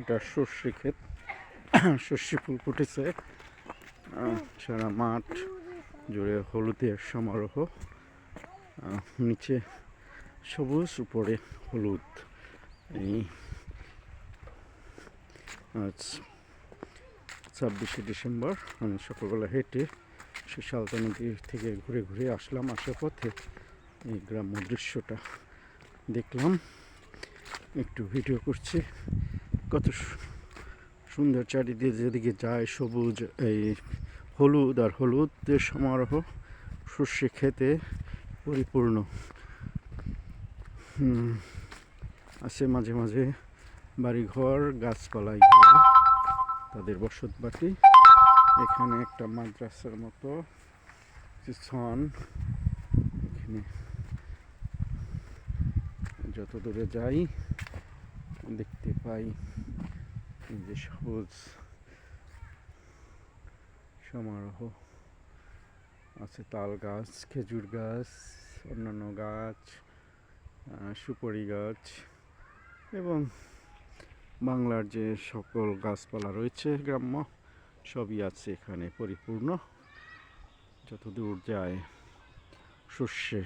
এটা সর্ষে ক্ষেত। সর্ষে ফুল ফুটেছে। সারা মাঠ জুড়ে হলুদের সমারোহ। নিচে সবুজ, উপরে হলুদ। এই ছাব্বিশে ডিসেম্বর। আমি সকালবেলা হেঁটে সে সালতা নদী থেকে ঘুরে ঘুরে আসলাম আসার পথে। এই গ্রাম্য দৃশ্যটা দেখলাম। একটু ভিডিও করছি। কত সুন্দর চারিদিকে যেদিকে যায় সবুজ, এই হলুদ আর হলুদের সমারোহ, সর্ষে খেতে পরিপূর্ণ। আছে মাঝে মাঝে গাছপালায় ঘেরা তাদের বসত বাটি এখানে একটা মাদ্রাসার মতো ছন, এখানে যত দূরে যাই, দেখতে পাই যে সবুজ সমারোহ আছে, তাল গাছ, খেজুর গাছ, অন্যান্য গাছ সুপারি গাছ এবং বাংলার যে সকল গাছপালা রয়েছে গ্রাম্য, সবই আছে এখানে পরিপূর্ণ। যত দূর যায়, শস্যে